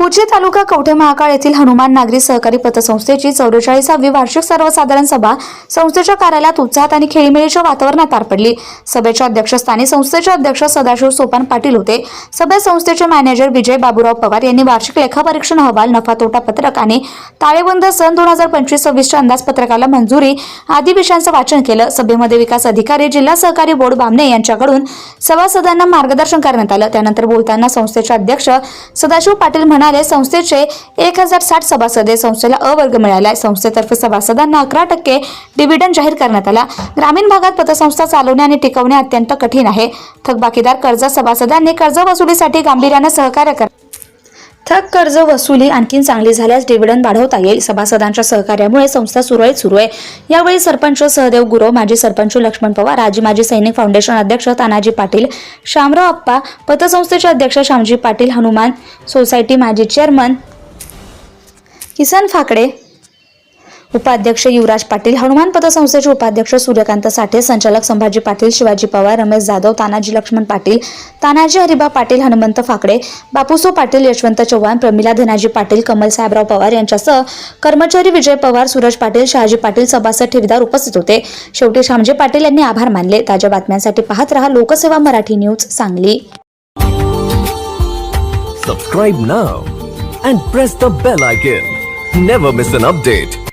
मोर्शी तालुका कवठे महाकाळ येथील हनुमान नागरी सहकारी पतसंस्थेची चौवेचाळीसावी वार्षिक सर्वसाधारण सभा संस्थेच्या कार्यालयात उत्साहात आणि खेळीमेळीच्या वातावरणात पार पडली. सभेच्या अध्यक्षस्थानी संस्थेचे अध्यक्ष सदाशिव सोपान पाटील होते. सभेत संस्थेचे मॅनेजर विजय बाबूराव पवार यांनी वार्षिक लेखापरीक्षण अहवाल नफा तोटा पत्रक आणि ताळेबंद सन दोन हजार पंचवीस सव्वीसच्या अंदाजपत्रकाला मंजुरी आदी विषयांचं वाचन केलं. सभेमध्ये विकास अधिकारी जिल्हा सहकारी बोर्ड बामणे यांच्याकडून सभासदांना मार्गदर्शन करण्यात आलं. त्यानंतर बोलताना संस्थेचे अध्यक्ष सदाशिव पाटील म्हणाले संस्थेचे एक हजार साठ सभासद संस्थेला अवर्ग मिळाला आहे संस्थेतर्फे सभासदांना अकरा टक्के डिव्हिडंड जाहीर करण्यात आला. ग्रामीण भागात पतसंस्था चालवणे आणि टिकवणे अत्यंत कठीण आहे. थकबाकीदार कर्ज सभासदांनी कर्ज वसुलीसाठी गांभीर्याने सहकार्य कर थक कर्ज वसुली आणखी चांगली झाल्यास डिव्हिडंड वाढवता येईल. सभासदांच्या सहकार्यामुळे संस्था सुरळीत सुरू आहे. यावेळी सरपंच सहदेव गुरव माजी सरपंच लक्ष्मण पवार आजी माजी सैनिक फाउंडेशन अध्यक्ष तानाजी पाटील शामराव अप्पा पतसंस्थेचे अध्यक्ष श्यामजी पाटील हनुमान सोसायटी माजी चेअरमन किसन फाकडे उपाध्यक्ष युवराज पाटील हनुमान पतसंस्थेचे उपाध्यक्ष सूर्यकांत साठे संचालक संभाजी पाटील शिवाजी पवार रमेश जाधव तानाजी लक्ष्मण पाटील तानाजी हरिबा पाटील हनुमंत फाकडे बापूसो पाटील यशवंत चव्हाण प्रमिला धनाजी पाटील कमल साहेबराव पवार यांच्यासह कर्मचारी विजय पवार सूरज पाटील शहाजी पाटील सभासद ठेवीदार उपस्थित होते शेवटी श्यामजी पाटील यांनी आभार मानले ताज्या बातम्यांसाठी पाहत रहा Lokseva Marathi news Sangli Subscribe now and press the bell icon. Never miss an update.